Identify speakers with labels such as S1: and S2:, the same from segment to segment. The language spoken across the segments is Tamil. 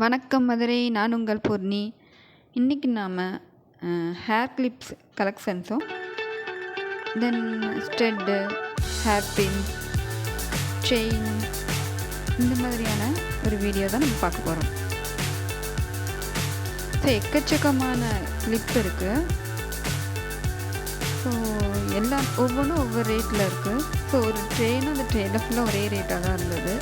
S1: வணக்கம் மதுரை நான் உங்கள் பூர்ணி. இன்றைக்கி நாம் ஹேர் கிளிப்ஸ் கலெக்ஷன்ஸும் then stud hair pin chain இந்த மாதிரியான ஒரு வீடியோ தான் நம்ம பார்க்க போகிறோம் ஸோ எக்கச்சக்கமான கிளிப் இருக்குது ஸோ எல்லாம் ஒவ்வொன்றும் ஒவ்வொரு ரேட்டில் இருக்குது ஸோ ஒரு ட்ரெயினும் அந்த ட்ரெயினில் ஃபுல்லாக ஒரே ரேட்டாக தான் இருந்தது.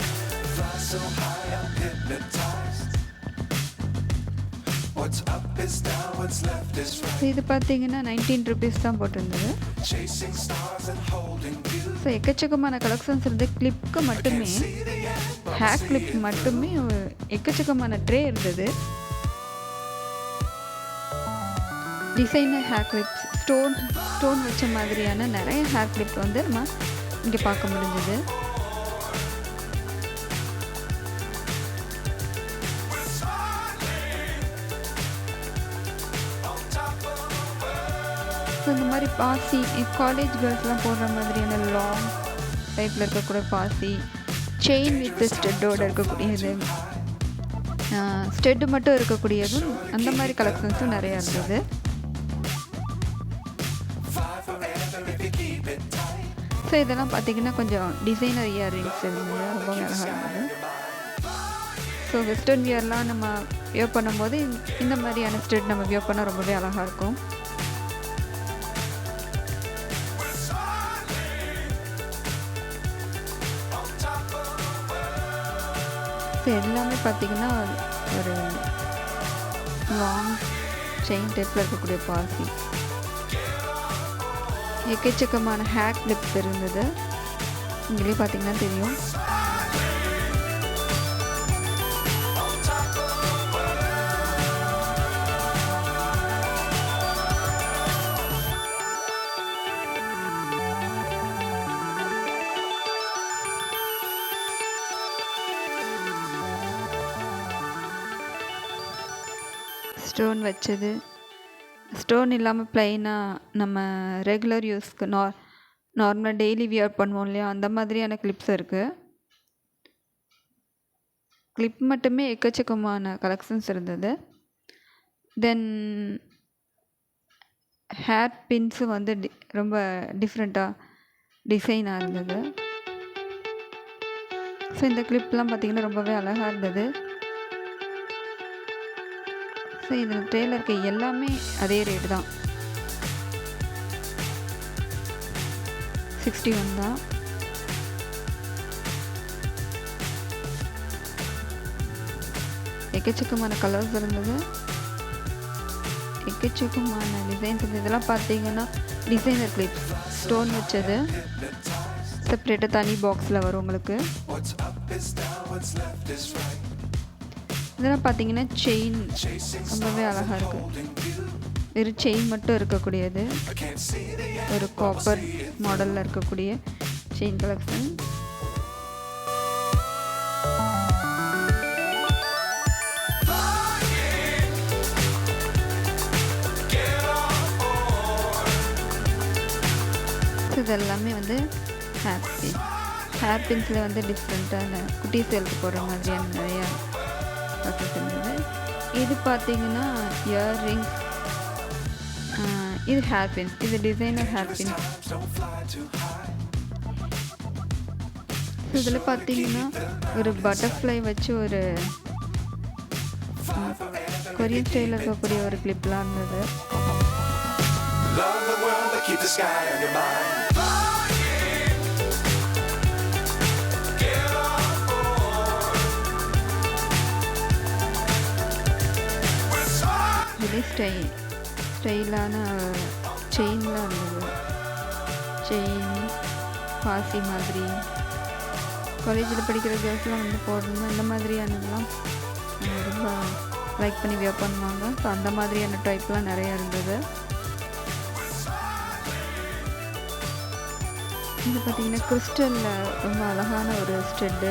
S1: இது பார்த்தீங்கன்னா நைன்டீன் ருபீஸ் தான் போட்டிருந்தது. ஸோ எக்கச்சக்கமான கலெக்ஷன்ஸ் இருந்து கிளிப்க்கு மட்டுமே ஹேர் கிளிப் மட்டுமே எக்கச்சக்கமான ட்ரே இருந்தது. Designer hair clips stone stone வச்ச மாதிரியான நிறைய ஹேர் கிளிப் வந்து நம்ம இங்கே பார்க்க முடிஞ்சது. ஸோ இந்த மாதிரி பாசி காலேஜ் கேர்ள்ஸ்லாம் போடுற மாதிரியான லாங் டைப்பில் இருக்கக்கூடிய பாசி செயின் வித் ஸ்டெட்டோடு இருக்கக்கூடியது. ஸ்டெட்டு மட்டும் இருக்கக்கூடியதும் அந்த மாதிரி கலெக்ஷன்ஸும் நிறையா இருந்தது. ஸோ இதெல்லாம் பார்த்தீங்கன்னா கொஞ்சம் டிசைனர் இயரிங்ஸ் இருந்தது. ரொம்ப அழகாக இருந்தது. ஸோ வெஸ்டர்ன் வியர்லாம் நம்ம வியர் பண்ணும்போது இந்த மாதிரியான ஸ்டெட் நம்ம வியர் பண்ணால் ரொம்பவே அழகாக இருக்கும். இப்போ எல்லாமே பார்த்தீங்கன்னா ஒரு லாங் செயின் டைப்பில் இருக்கக்கூடிய பாசி. எக்கச்சக்கமான ஹேக் கிளிப்ஸ் இருந்தது. இங்கே பார்த்தீங்கன்னா தெரியும். ஸ்டோன் வச்சது. ஸ்டோன் இல்லாமல் ப்ளைனாக நம்ம ரெகுலர் யூஸ்க்கு நார் நார்மலாக டெய்லி வியர் பண்ணுவோம் இல்லையா? அந்த மாதிரியான கிளிப்ஸ் இருக்குது கிளிப் மட்டுமே எக்கச்சக்கமான கலெக்ஷன்ஸ் இருந்தது. தென் ஹேர் பின்ஸும் வந்து டி ரொம்ப டிஃப்ரெண்ட்டாக டிசைனாக இருந்தது. ஸோ இந்த கிளிப்லாம் பார்த்திங்கன்னா ரொம்பவே அழகாக இருந்தது. ஸோ இதில் ட்ரேல எல்லாமே அதே ரேட் தான். சிக்ஸ்டி ஒன் தான். எக்கச்சக்கமான கலர்ஸ் இருந்தது. எக்கச்சக்கமான டிசைன்ஸ் இருந்தது. இதெல்லாம் பார்த்தீங்கன்னா டிசைனர் கிளிப்ஸ் ஸ்டோன் வச்சது. செப்பரேட்டாக தனி பாக்ஸில் வரும் உங்களுக்கு. இதெல்லாம் பார்த்தீங்கன்னா செயின் ரொம்பவே அழகாக இருக்குது வெறும் செயின் மட்டும் இருக்கக்கூடியது. ஒரு காப்பர் மாடலில் இருக்கக்கூடிய செயின் கலெக்ஷன் இது எல்லாமே வந்து ஹேர் பின் ஹேர் பின்ஸில் வந்து டிஃப்ரெண்ட்டான குட்டி சேலுக்கு போடுற மாதிரியான நிறையா கலெக்ஷன்ஸ் இருந்தது இது பார்த்தீங்கன்னா இயர்ரிங் இது ஹேர் இது டிசைனர் ஹேர் பின்ஸ் இதில் பார்த்தீங்கன்னா ஒரு பட்டர்ஃப்ளை வச்சு ஒரு கொரியன் ஸ்டைலில் இருக்கக்கூடிய ஒரு கிளிப்லாம் இருந்தது. ஸ்டை ஸ்டைலான செயின்லாம் இருந்தது செயின் பாசி மாதிரி. காலேஜில் படிக்கிற கேர்ள்ஸ்லாம் வந்து போடணும் இந்த மாதிரியானதெல்லாம் ரொம்ப லைக் பண்ணி வியர் பண்ணுவாங்க. ஸோ அந்த மாதிரியான டைப்லாம் நிறையா இருந்தது. இது பார்த்திங்கன்னா கிறிஸ்டலில் ரொம்ப அழகான ஒரு stud